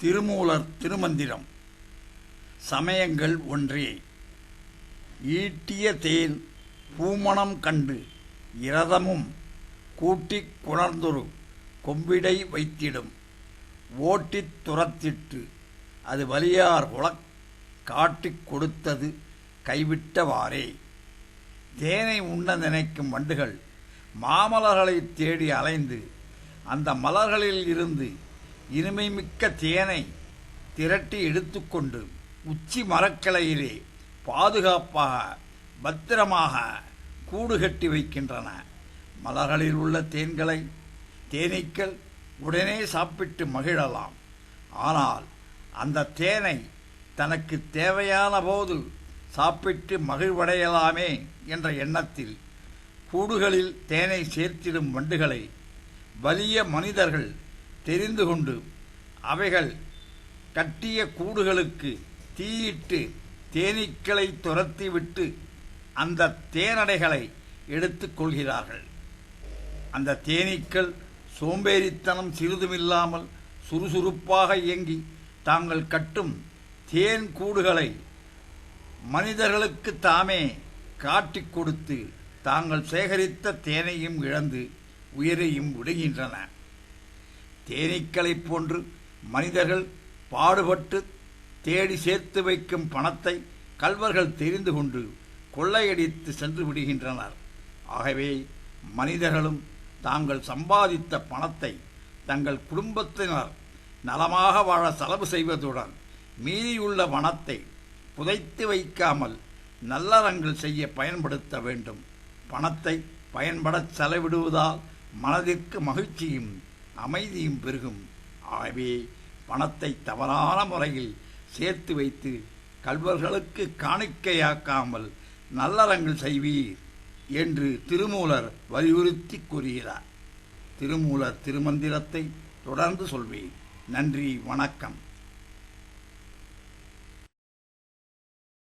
திருமூலர் திருமந்திரம். சமயங்கள் ஒன்றே. ஈட்டிய தேன் பூமணம் கண்டு இரதமும் கூட்டிக் குணர்ந்தொரு கொம்பிடை வைத்திடும். ஓட்டித் துரத்திட்டு அது வலியார் புலக் காட்டிக் கொடுத்தது கைவிட்டவாறே. தேனை உண்ண நினைக்கும் வண்டுகள் மாமலர்களைத் தேடி அலைந்து அந்த மலர்களில் இருந்து இனிமைமிக்க தேனை திரட்டி எடுத்துக்கொண்டு உச்சி மரக்கிளையிலே பாதுகாப்பாக பத்திரமாக கூடு கட்டி வைக்கின்றன. மலர்களில் உள்ள தேன்களை தேனீக்கள் உடனே சாப்பிட்டு மகிழலாம். ஆனால் அந்த தேனை தனக்கு தேவையான போது சாப்பிட்டு மகிழ்வடையலாமே என்ற எண்ணத்தில் கூடுகளில் தேனை சேர்த்திடும் வண்டுகளை வலிய மனிதர்கள் தெரிந்து கொண்டு அவைகள் கட்டிய கூடுகளுக்கு தீயிட்டு தேனீக்களை துரத்திவிட்டு அந்த தேனடைகளை எடுத்துக் கொள்கிறார்கள். அந்த தேனீக்கள் சோம்பேறித்தனம் சிறிதுமில்லாமல் சுறுசுறுப்பாக இயங்கி தாங்கள் கட்டும் தேன் கூடுகளை மனிதர்களுக்கு தாமே காட்டிக் கொடுத்து தாங்கள் சேகரித்த தேனையும் இழந்து உயிரையும் விடுகின்றன. தேனீக்களைப் போன்று மனிதர்கள் பாடுபட்டு தேடி சேர்த்து வைக்கும் பணத்தை கல்வர்கள் தெரிந்து கொண்டு கொள்ளையடித்து சென்று விடுகின்றனர். ஆகவே மனிதர்களும் தாங்கள் சம்பாதித்த பணத்தை தங்கள் குடும்பத்தினர் நலமாக வாழ செலவு செய்வதுடன் மீதியுள்ள பணத்தை புதைத்து வைக்காமல் நல்லறங்கள் செய்ய பயன்படுத்த வேண்டும். பணத்தை பயன்படச் செலவிடுவதால் மனதிற்கு மகிழ்ச்சியும் அமைதியும் பெருகும். ஆகவே பணத்தை தவறான முறையில் சேர்த்து வைத்து கல்வர்களுக்கு காணிக்கையாக்காமல் நல்லறங்கள் செய்வீர் என்று திருமூலர் வலியுறுத்தி கூறுகிறார். திருமூலர் திருமந்திரத்தை தொடர்ந்து சொல்வேன் நன்றி வணக்கம்.